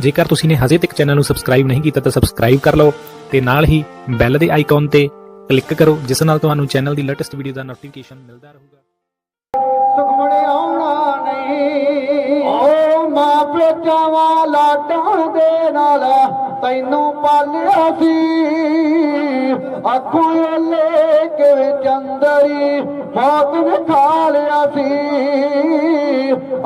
ਜੇਕਰ ਤੁਸੀਂ ਨੇ ਹਜੇ ਤੱਕ ਚੈਨਲ ਨੂੰ ਸਬਸਕ੍ਰਾਈਬ ਨਹੀਂ ਕੀਤਾ ਤਾਂ ਸਬਸਕ੍ਰਾਈਬ ਕਰ ਲਓ ਤੇ ਨਾਲ ਹੀ ਬੈਲ ਦੇ ਆਈਕਨ ਤੇ ਕਲਿੱਕ ਕਰੋ, ਜਿਸ ਨਾਲ ਤੁਹਾਨੂੰ ਚੈਨਲ ਦੀ ਲੇਟੈਸਟ ਵੀਡੀਓ ਦਾ ਨੋਟੀਫਿਕੇਸ਼ਨ ਮਿਲਦਾ ਰਹੂਗਾ। ਸੁਖਮਣੇ ਆਉਣਾ ਨਹੀਂ। ਓ ਮਾਂ ਪਿਓ ਲਾਟਾਂ ਦੇ ਨਾਲ ਤੈਨੂੰ ਪਾਲਿਆ ਸੀ। ਅੱਖੋਂ ਓਲੇ ਕਿਵੇਂ ਚੰਦਰੀ ਮੌਤ ਨੇ ਖਾ ਲਿਆ ਸੀ।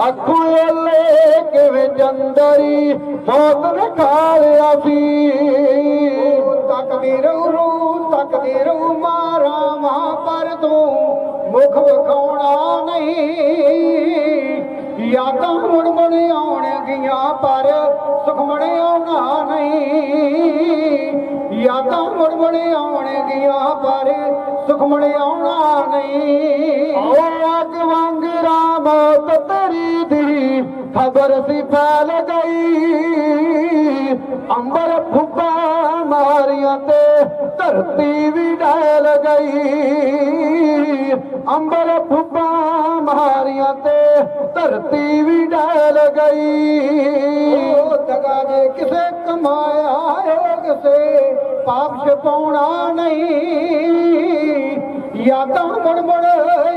ਅੱਖੋਂ ਓਲੇ ਕਿਵੇਂ ਚੰਦਰੀ ਮੌਤ ਨੇ ਖਾ ਲਿਆ ਸੀ। ਤੱਕਦੀ ਰਹੂ ਰੂ ਤੱਕਦੀ ਰਹੂ ਮਾਰਾ ਮਾਂ ਪਰ ਤੂੰ ਮੁਖ ਵਿਖਾਉਣਾ ਨਹੀਂ। ਯਾਦਾਂ ਮੁੜ ਮੁੜ ਆਉਣਗੀਆਂ ਪਰ ਸੁਖਮਣ ਆਉਣਾ ਨਹੀਂ। ਯਾਦਾਂ ਮੁੜ ਮੁੜ ਆਉਣਗੀਆਂ ਪਰ ਸੁਖਮਣ ਆਉਣਾ ਨਹੀਂ। ਓ ਅੱਗ ਵਾਂਗ ਰਾਮ ਤੇਰੀ ਦੀ ਖਬਰ ਸੀ ਫੈਲ ਗਈ, ਅੰਬਰ ਫੁੱਬਾ ਮਾਰੀਆਂ ਤੇ ਧਰਤੀ ਵੀ ਡੈਲ ਗਈ। ਅੰਬਰ ਫੁੱਬਾ ਮਾਰੀਆਂ ਤੇ ਧਰਤੀ ਵੀ ਡੈਲ ਗਈ। ਉਹ ਦਗਾ ਜੇ ਕਿਸੇ ਕਮਾਇਆ ਓ ਕਿਸੇ ਨਹੀਂ। ਯਾਦਾਂ ਮੁੜ ਮੁੜ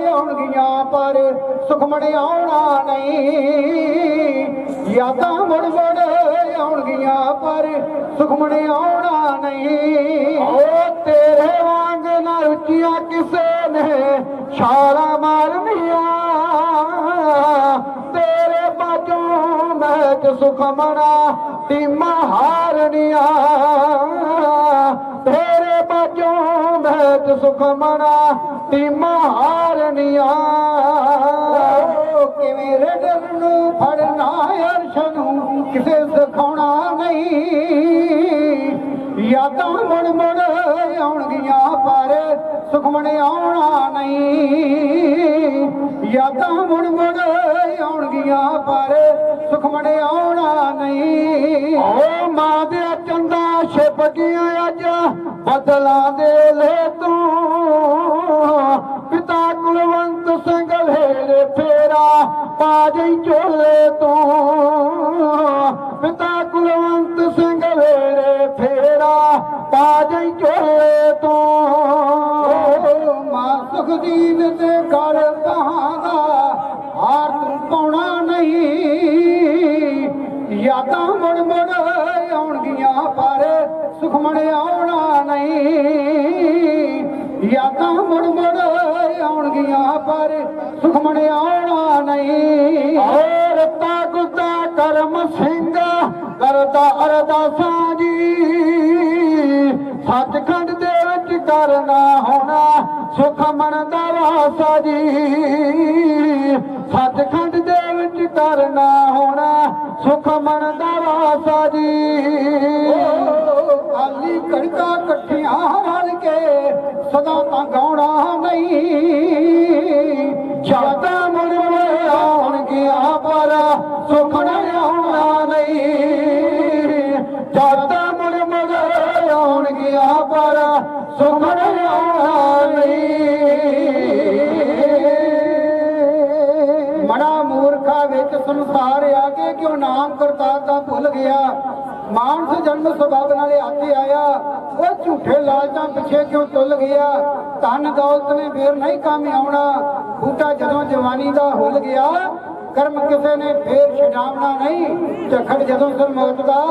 ਆਉਣਗੀਆਂ ਪਰ ਸੁਖਮਣ ਆਉਣਾ ਨਹੀਂ। ਯਾਦਾਂ ਮੁੜ ਮੁੜ ਆਉਣਗੀਆਂ ਪਰ ਸੁਖਮਣ ਆਉਣਾ ਨਹੀਂ। ਓ ਤੇਰੇ ਵਾਂਗ ਨਾ ਰੁਚੀਆਂ ਕਿਸੇ ਨੇ ਛਾਲਾ ਮਾਰਨੀਆਂ। ਤੇਰੇ ਬਾਝੋਂ ਮੈਂ ਕਿ ਸੁਖਮਣਾ ਟੀਮਾਂ ਹਾਰਨੀਆਂ। ਤੇਰੇ ਬਾਝੋਂ ਮੈਂ ਕਿ ਸੁਖਮਣਾ ਟੀਮਾਂ ਹਾਰਨੀਆਂ ਕਿਵੇਂ ਰੇਡਰ ਨੂੰ ਫੜਨਾ ਅਰਸ਼ ਨੂੰ, ਕਿਸੇ ਸਿਖਾਉਣਾ ਨਹੀਂ। ਯਾਦਾਂ ਮੁੜ ਮੁੜ ਆਉਣਗੀਆਂ, ਪਰ ਸੁਖਮਣ ਆਉਣਾ ਨਹੀਂ। ਯਾਦਾਂ ਮੁੜ ਮੁੜ ਆਉਣਗੀਆਂ ਪਰ ਸੁਖਮਣ ਆਉਣਾ ਨਹੀਂ। ਓ ਮਾਂ ਦੇ ਚੰਦਾ ਛਿਪ ਗਈਆਂ ਅੱਜ ਬਦਲਾਂ ਦੇ ਲੈ ਤੂੰ। ਪਿਤਾ ਕੁਲਵੰਤ ਸਿੰਘ ਲੇਰੇ ਫੇਰਾ ਪਾ ਜਈ ਝੋਲੇ ਤੋਂ। ਪਿਤਾ ਕੁਲਵੰਤ ਸਿੰਘ ਲੇਰੇ ਫੇਰਾ ਪਾ ਜਈ ਝੋਲੇ ਤੋਂ। ਮਾਂ ਸੁਖਦੀਨ ਤੇ ਯਾਦਾਂ ਮੁੜ ਮੁੜ ਆਉਣਗੀਆਂ, ਪਰ ਸੁਖਮਣ ਆਉਣਾ ਨਹੀਂ। ਯਾਦਾਂ ਮੁੜ ਮੁੜ ਆਉਣਗੀਆਂ, ਪਰ ਸੁਖਮਣ ਆਉਣਾ ਨਹੀਂ। ਔਰ ਰਤਾ ਗੁੱਦਾ ਕਰਮ ਸਿੰਘ, ਕਰਦਾ ਅਰਦਾਸਾਂ ਜੀ। ਸੱਚਖੰਡ ਦੇ ਵਿੱਚ ਕਰਨਾ ਹੋਣਾ ਸੁਖਮਣ ਦਾ ਵਾਸਾ ਜੀ। ਸੱਚਖੰਡ ਦੇ ਵਿੱਚ ਕਰਨਾ ਸੁਖ ਸੁਖਮਣ ਦਾ ਵਾਸਾ ਜੀ। ਆਲੀ ਕਣਕਾਂ ਇਕੱਠੀਆਂ ਰਲ ਕੇ ਸਦਾ ਤਾਂ ਗਾਉਣਾ ਨਹੀਂ। ਜ਼ਿਆਦਾ ਮੁੜ ਮੁੜ ਆਉਣਗੀਆਂ ਪਰ ਸੁਖਣ ਆਉਣਾ ਨਹੀਂ। ਜ਼ਿਆਦਾ ਮੁੜ ਮੁੜ ਗਿਆ ਪਰ ਸੁਖਣ ਆਉਣਾ ਨਾਮ ਭੁੱਲ ਗਿਆ। ਮਾਨਸ ਜਨਮ ਸੁਭਾਵ ਨਾਲੇ ਹੱਥੇ ਆਇਆ। ਉਹ ਝੂਠੇ ਲਾਲਚਾਂ ਪਿੱਛੇ ਕਿਉਂ ਤੁੱਲ ਗਿਆ? ਧਨ ਦੌਲਤ ਨੇ ਫੇਰ ਨਹੀਂ ਕੰਮ ਆਉਣਾ। ਬੂਟਾ ਜਦੋਂ ਜਵਾਨੀ ਦਾ ਹੁੱਲ ਗਿਆ, ਕਰਮ ਕਿਸੇ ਨੇ ਫੇਰ ਛਡਾਵਣਾ ਨਹੀਂ। ਝਖੜ ਜਦੋਂ ਸਿਰ ਮੌਤ ਦਾ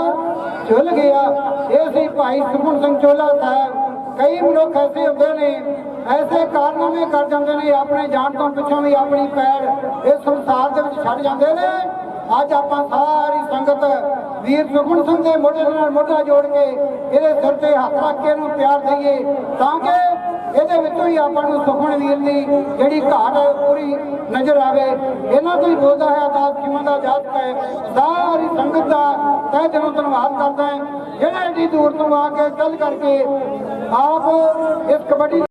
ਝੁੱਲ ਗਿਆ। ਇਹ ਸੀ ਭਾਈ ਸੁਖਮਨ ਸਿੰਘ ਚੋਲਾ ਸਾਹਿਬ। ਕਈ ਮਨੁੱਖ ਐਸੇ ਹੁੰਦੇ ਨੇ, ਐਸੇ ਕਾਰਨਾਮੇ ਕਰ ਜਾਂਦੇ ਨੇ, ਆਪਣੇ ਜਾਣ ਤੋਂ ਪਿੱਛੋਂ ਵੀ ਆਪਣੀ ਪੈਰ ਇਸ ਸੰਸਾਰ ਦੇ ਵਿੱਚ ਛੱਡ ਜਾਂਦੇ ਨੇ। ਅੱਜ ਆਪਾਂ ਸਾਰੀ ਸੰਗਤ ਵੀਰ ਸੁਖਮਨ ਸਿੰਘ ਦੇ ਮੋਢੇ ਨਾਲ ਮੋਢਾ ਜੋੜ ਕੇ ਇਹਦੇ ਸਿਰ ਤੇ ਹੱਥ ਰੱਖ ਕੇ ਇਹਨੂੰ ਪਿਆਰ ਦਈਏ, ਤਾਂ ਕਿ ਇਹਦੇ ਵਿੱਚੋਂ ਹੀ ਆਪਾਂ ਨੂੰ ਸੁਖਮਨ ਵੀਰ ਦੀ ਜਿਹੜੀ ਘਾਟ ਹੈ ਪੂਰੀ ਨਜ਼ਰ ਆਵੇ। ਇਹਨਾਂ ਤੋਂ ਹੀ ਬੋਲਦਾ ਹੈ ਅਦਾਸ ਕਿਮਾ ਦਾ ਜਾਤ ਹੈ ਸਾਰੀ ਸੰਗਤ ਦਾ ਤਹਿ ਦਿਲੋਂ ਧੰਨਵਾਦ ਕਰਦਾ ਹੈ। ਜਿਹੜੇ ਏਡੀ ਦੂਰ ਤੋਂ ਆ ਕੇ ਗੱਲ ਕਰਕੇ ਆਪ ਇਸ ਕਬੱਡੀ